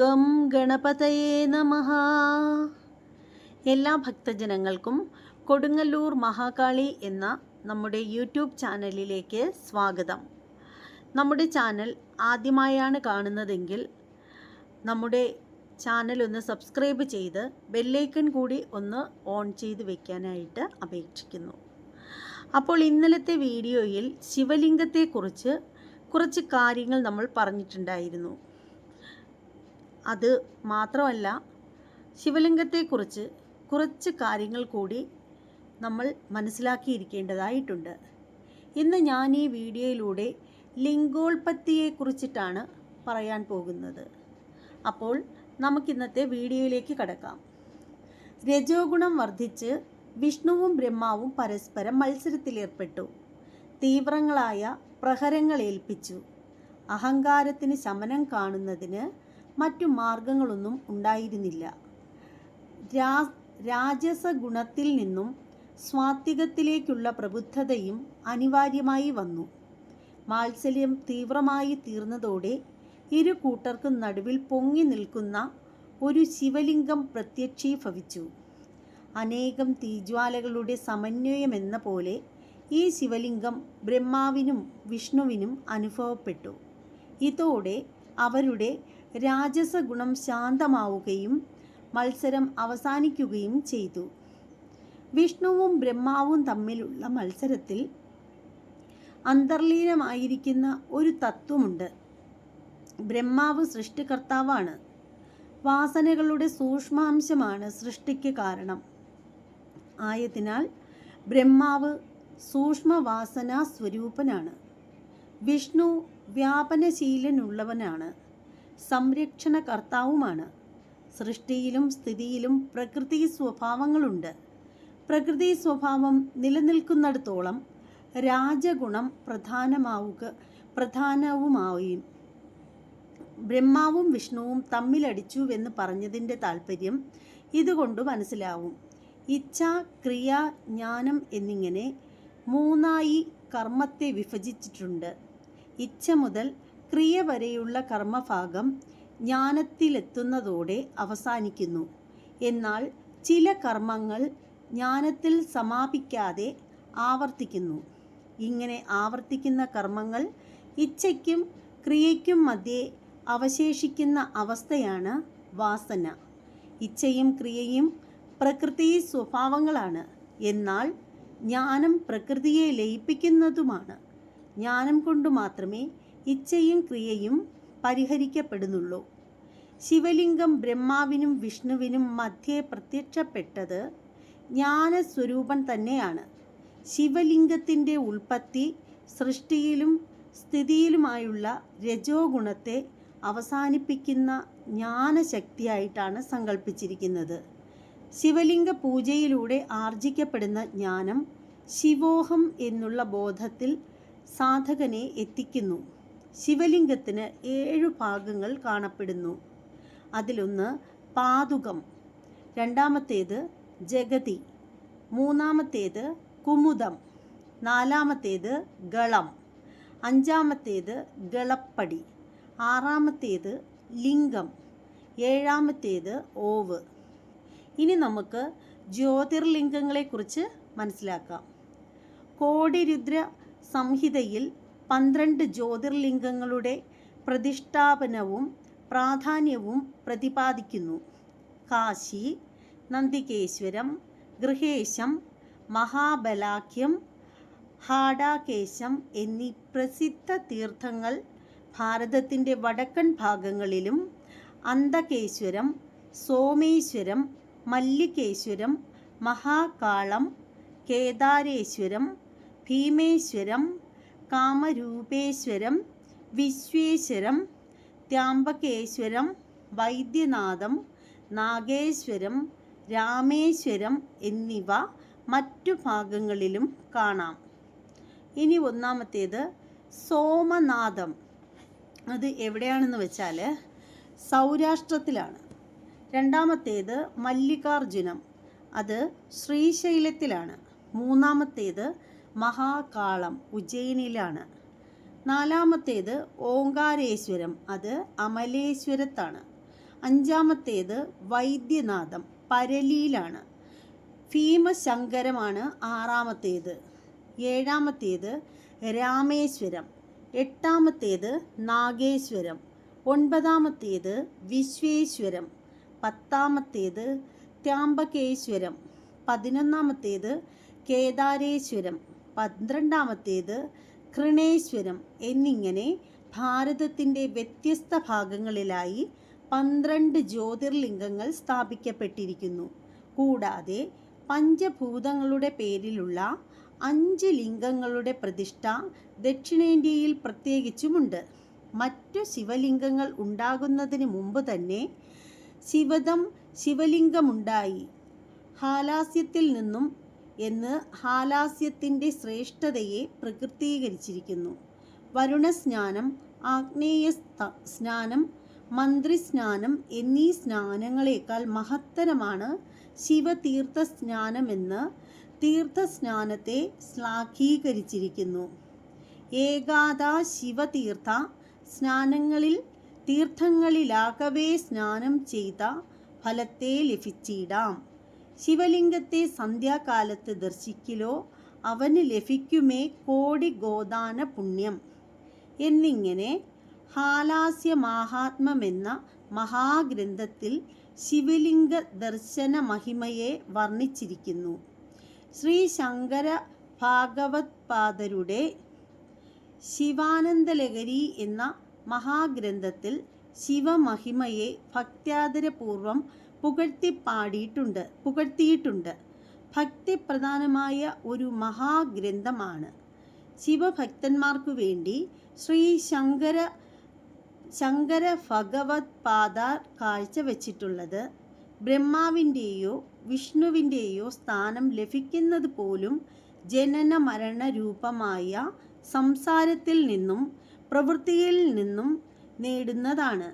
Gum ഗണപതയേ നമഹ എല്ലാ ഭക്തജനങ്ങൾക്കും കൊടുങ്ങല്ലൂർ മഹാകാളി എന്ന നമ്മുടെ യൂട്യൂബ് ചാനലിലേക്ക് സ്വാഗതം. നമ്മുടെ ചാനൽ ആദ്യമായാണ് കാണുന്നതെങ്കിൽ നമ്മുടെ ചാനൽ ഒന്ന് സബ്സ്ക്രൈബ് ചെയ്ത് ബെല്ലൈക്കൺ കൂടി ഒന്ന് ഓൺ ചെയ്ത് വെക്കാനായിട്ട് അപേക്ഷിക്കുന്നു. അപ്പോൾ ഇന്നലത്തെ വീഡിയോയിൽ ശിവലിംഗത്തെക്കുറിച്ച് കുറച്ച് കാര്യങ്ങൾ നമ്മൾ പറഞ്ഞിട്ടുണ്ടായിരുന്നു. അത് മാത്രമല്ല ശിവലിംഗത്തെക്കുറിച്ച് കുറച്ച് കാര്യങ്ങൾ കൂടി നമ്മൾ മനസ്സിലാക്കിയിരിക്കേണ്ടതായിട്ടുണ്ട്. ഇന്ന് ഞാൻ ഈ വീഡിയോയിലൂടെ ലിംഗോൽപത്തിയെക്കുറിച്ചിട്ടാണ് പറയാൻ പോകുന്നത്. അപ്പോൾ നമുക്കിന്നത്തെ വീഡിയോയിലേക്ക് കടക്കാം. രജോഗുണം വർദ്ധിച്ച് വിഷ്ണുവും ബ്രഹ്മാവും പരസ്പരം മത്സരത്തിലേർപ്പെട്ടു. തീവ്രങ്ങളായ പ്രഹരങ്ങൾ ഏൽപ്പിച്ചു അഹങ്കാരത്തിന് ശമനം കാണുന്നതിന് മറ്റു മാർഗങ്ങളൊന്നും ഉണ്ടായിരുന്നില്ല. രാജസ ഗുണത്തിൽ നിന്നും സ്വാത്വികത്തിലേക്കുള്ള പ്രബുദ്ധതയും അനിവാര്യമായി വന്നു. മാത്സല്യം തീവ്രമായി തീർന്നതോടെ ഇരു കൂട്ടർക്കും നടുവിൽ പൊങ്ങി നിൽക്കുന്ന ഒരു ശിവലിംഗം പ്രത്യക്ഷീഭവിച്ചു. അനേകം തീജ്വാലകളുടെ സമന്വയമെന്ന പോലെ ഈ ശിവലിംഗം ബ്രഹ്മാവിനും വിഷ്ണുവിനും അനുഭവപ്പെട്ടു. ഇതോടെ അവരുടെ രാജസഗുണം ശാന്തമാവുകയും മത്സരം അവസാനിക്കുകയും ചെയ്തു. വിഷ്ണുവും ബ്രഹ്മാവും തമ്മിലുള്ള മത്സരത്തിൽ അന്തർലീനമായിരിക്കുന്ന ഒരു തത്വമുണ്ട്. ബ്രഹ്മാവ് സൃഷ്ടികർത്താവാണ്. വാസനകളുടെ സൂക്ഷ്മാംശമാണ് സൃഷ്ടിക്ക് കാരണം. ആയതിനാൽ ബ്രഹ്മാവ് സൂക്ഷ്മവാസനാ സ്വരൂപനാണ് വിഷ്ണു വ്യാപനശീലനുള്ളവനാണ്. സംരക്ഷണ കർത്താവുമാണ് സൃഷ്ടിയിലും സ്ഥിതിയിലും പ്രകൃതി സ്വഭാവങ്ങളുണ്ട്. പ്രകൃതി സ്വഭാവം നിലനിൽക്കുന്നിടത്തോളം രാജഗുണം പ്രധാനമാവുക പ്രധാനവുമായി ബ്രഹ്മാവും വിഷ്ണുവും തമ്മിലടിച്ചുവെന്ന് പറഞ്ഞതിന്റെ താല്പര്യം ഇതുകൊണ്ട് മനസ്സിലാവും. ഇച്ഛ ക്രിയ ജ്ഞാനം എന്നിങ്ങനെ മൂന്നായി കർമ്മത്തെ വിഭജിച്ചിട്ടുണ്ട്. ഇച്ഛ മുതൽ ക്രിയ വരെയുള്ള കർമ്മഭാഗം ജ്ഞാനത്തിലെത്തുന്നതോടെ അവസാനിക്കുന്നു. എന്നാൽ ചില കർമ്മങ്ങൾ ജ്ഞാനത്തിൽ സമാപിക്കാതെ ആവർത്തിക്കുന്നു. ഇങ്ങനെ ആവർത്തിക്കുന്ന കർമ്മങ്ങൾ ഇച്ഛയ്ക്കും ക്രിയയ്ക്കും മധ്യേ അവശേഷിക്കുന്ന അവസ്ഥയാണ് വാസന. ഇച്ഛയും ക്രിയയും പ്രകൃതി സ്വഭാവങ്ങളാണ്. എന്നാൽ ജ്ഞാനം പ്രകൃതിയെ ലയിപ്പിക്കുന്നതുമാണ്. ജ്ഞാനം കൊണ്ട് മാത്രമേ ഇച്ഛയും ക്രിയയും പരിഹരിക്കപ്പെടുന്നുള്ളൂ. ശിവലിംഗം ബ്രഹ്മാവിനും വിഷ്ണുവിനും മധ്യേ പ്രത്യക്ഷപ്പെട്ടത് ജ്ഞാനസ്വരൂപൻ തന്നെയാണ്. ശിവലിംഗത്തിന്റെ ഉൽപ്പത്തി സൃഷ്ടിയിലും സ്ഥിതിയിലുമായുള്ള രജോ ഗുണത്തെ അവസാനിപ്പിക്കുന്ന ജ്ഞാനശക്തിയായിട്ടാണ് സങ്കല്പിച്ചിരിക്കുന്നത് ശിവലിംഗ പൂജയിലൂടെ ആർജിക്കപ്പെടുന്ന ജ്ഞാനം ശിവോഹം എന്നുള്ള ബോധത്തിൽ സാധകനെ എത്തിക്കുന്നു. ശിവലിംഗത്തിന് ഏഴു ഭാഗങ്ങൾ കാണപ്പെടുന്നു. അതിലൊന്ന് പാതുകം രണ്ടാമത്തേത് ജഗതി മൂന്നാമത്തേത് കുമുദം നാലാമത്തേത് ഗളം അഞ്ചാമത്തേത് ഗളപ്പടി ആറാമത്തേത് ലിംഗം ഏഴാമത്തേത് ഓവ്. ഇനി നമുക്ക് ജ്യോതിർലിംഗങ്ങളെക്കുറിച്ച് മനസ്സിലാക്കാം. കോടിരുദ്ര സംഹിതയിൽ പന്ത്രണ്ട് ജ്യോതിർലിംഗങ്ങളുടെ പ്രതിഷ്ഠാപനവും പ്രാധാന്യവും പ്രതിപാദിക്കുന്നു. കാശി നന്ദികേശ്വരം ഗൃഹേശം മഹാബലാഖ്യം ഹാഡാകേശം എന്നീ പ്രസിദ്ധ തീർത്ഥങ്ങൾ ഭാരതത്തിന്റെ വടക്കൻ ഭാഗങ്ങളിലും അന്തകേശ്വരം സോമേശ്വരം മല്ലികേശ്വരം മഹാകാളം കേദാരേശ്വരം ഭീമേശ്വരം കാമരൂപേശ്വരം വിശ്വേശ്വരം ത്യാമ്പകേശ്വരം വൈദ്യനാഥം നാഗേശ്വരം രാമേശ്വരം എന്നിവ മറ്റു ഭാഗങ്ങളിലും കാണാം. ഇനി ഒന്നാമത്തേത് സോമനാഥം. അത് എവിടെയാണെന്ന് വെച്ചാൽ സൗരാഷ്ട്രത്തിലാണ്. രണ്ടാമത്തേത് മല്ലികാർജുനം അത് ശ്രീശൈലത്തിലാണ്. മൂന്നാമത്തേത് മഹാകാളം ഉജ്ജയിനിലാണ്. നാലാമത്തേത് ഓങ്കാരേശ്വരം അത് അമലേശ്വരത്താണ്. അഞ്ചാമത്തേത് വൈദ്യനാഥം പരലിയിലാണ്. ഭീമശങ്കരമാണ് ആറാമത്തേത്. ഏഴാമത്തേത് രാമേശ്വരം എട്ടാമത്തേത് നാഗേശ്വരം ഒൻപതാമത്തേത് വിശ്വേശ്വരം പത്താമത്തേത് ത്യാമ്പകേശ്വരം പതിനൊന്നാമത്തേത് കേദാരേശ്വരം. പന്ത്രണ്ടാമത്തേത് കൃണേശ്വരം എന്നിങ്ങനെ ഭാരതത്തിന്റെ വ്യത്യസ്ത ഭാഗങ്ങളിലായി പന്ത്രണ്ട് ജ്യോതിർലിംഗങ്ങൾ സ്ഥാപിക്കപ്പെട്ടിരിക്കുന്നു. കൂടാതെ പഞ്ചഭൂതങ്ങളുടെ പേരിലുള്ള അഞ്ച് ലിംഗങ്ങളുടെ പ്രതിഷ്ഠ ദക്ഷിണേന്ത്യയിൽ പ്രത്യേകിച്ചുമുണ്ട്. മറ്റു ശിവലിംഗങ്ങൾ ഉണ്ടാകുന്നതിന് മുമ്പ് തന്നെ ശിവദം ശിവലിംഗമുണ്ടായി. ഹാലാസ്യത്തിൽ നിന്നും എന്ന് ഹാലാസ്യത്തിന്റെ ശ്രേഷ്ഠതയെ പ്രകൃതീകരിച്ചിരിക്കുന്നു വരുണസ്നാനം ആഗ്നേയ സ്നാനം മന്ത്രിസ്നാനം എന്നീ സ്നാനങ്ങളേക്കാൾ മഹത്തരമാണ് ശിവതീർത്ഥ സ്നാനമെന്ന് തീർത്ഥസ്നാനത്തെ ശ്ലാഘീകരിച്ചിരിക്കുന്നു. ഏകാദ ശിവതീർത്ഥ സ്നാനങ്ങളിൽ തീർത്ഥങ്ങളിലാകവേ സ്നാനം ചെയ്ത ഫലത്തെ ലഭിച്ചിടാം. ശിവലിംഗത്തെ സന്ധ്യാകാലത്ത് ദർശിക്കലോ അവന് ലഭിക്കുമേ കോടി ഗോദാന പുണ്യം. എന്നിങ്ങനെ ഹാലാസ്യ മാഹാത്മ്യമെന്ന മഹാഗ്രന്ഥത്തിൽ ശിവലിംഗ ദർശന മഹിമയെ വർണിച്ചിരിക്കുന്നു. ശ്രീ ശങ്കര ഭാഗവത് പാദരുടെ ശിവാനന്ദലഹരി എന്ന മഹാഗ്രന്ഥത്തിൽ ശിവമഹിമയെ ഭക്ത്യാദരപൂർവം പുകഴ്ത്തി പാടിയിട്ടുണ്ട് പുകഴ്ത്തിയിട്ടുണ്ട്. ഭക്തി പ്രധാനമായ ഒരു മഹാഗ്രന്ഥമാണ്. ശിവഭക്തന്മാർക്കു വേണ്ടി ശ്രീ ശങ്കര ശങ്കര ഭഗവത് പാദാർ കാഴ്ചവെച്ചിട്ടുള്ളത് ബ്രഹ്മാവിന്റെയോ വിഷ്ണുവിന്റെയോ സ്ഥാനം ലഭിക്കുന്നത് പോലും ജനന മരണ രൂപമായ സംസാരത്തിൽ നിന്നും പ്രവൃത്തിയിൽ നിന്നും നേടുന്നതാണ്.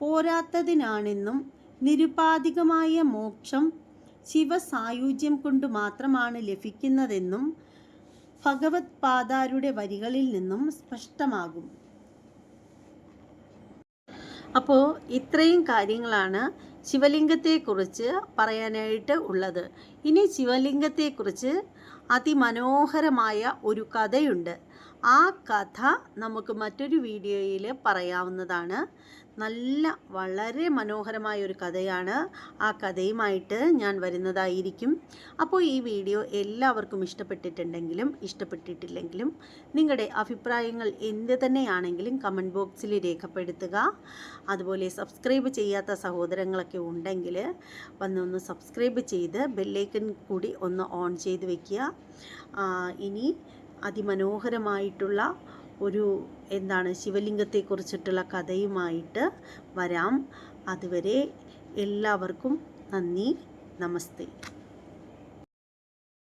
പോരാത്തതിനാണെന്നും നിരുപാധികമായ മോക്ഷം ശിവസായുജ്യം കൊണ്ട് മാത്രമാണ് ലഭിക്കുന്നതെന്നും ഭഗവത് പാദാരുടെ വരികളിൽ നിന്നും സ്പഷ്ടമാകും. അപ്പോൾ ഇത്രയും കാര്യങ്ങളാണ് ശിവലിംഗത്തെക്കുറിച്ച് പറയാനായിട്ട് ഉള്ളത്. ഇനി ശിവലിംഗത്തെക്കുറിച്ച് അതിമനോഹരമായ ഒരു കഥയുണ്ട്. ആ കഥ നമുക്ക് മറ്റൊരു വീഡിയോയിൽ പറയാവുന്നതാണ്. നല്ല വളരെ മനോഹരമായ ഒരു കഥയാണ് ആ കഥയുമായിട്ട് ഞാൻ വരുന്നതായിരിക്കും. അപ്പോൾ ഈ വീഡിയോ എല്ലാവർക്കും ഇഷ്ടപ്പെട്ടിട്ടുണ്ടെങ്കിലും ഇഷ്ടപ്പെട്ടിട്ടില്ലെങ്കിലും നിങ്ങളുടെ അഭിപ്രായങ്ങൾ എന്ത് തന്നെയാണെങ്കിലും കമന്റ് ബോക്സിൽ രേഖപ്പെടുത്തുക. അതുപോലെ സബ്സ്ക്രൈബ് ചെയ്യാത്ത സഹോദരങ്ങളൊക്കെ ഉണ്ടെങ്കിൽ വന്നൊന്ന് സബ്സ്ക്രൈബ് ചെയ്ത് ബെല്ലൈക്കൺ കൂടി ഒന്ന് ഓൺ ചെയ്ത് വയ്ക്കുക ഇനി അതിമനോഹരമായിട്ടുള്ള ഒരു എന്താണ് ശിവലിംഗത്തെക്കുറിച്ചിട്ടുള്ള കഥയുമായിട്ട് വരാം. അതുവരെ എല്ലാവർക്കും നന്ദി. നമസ്തേ.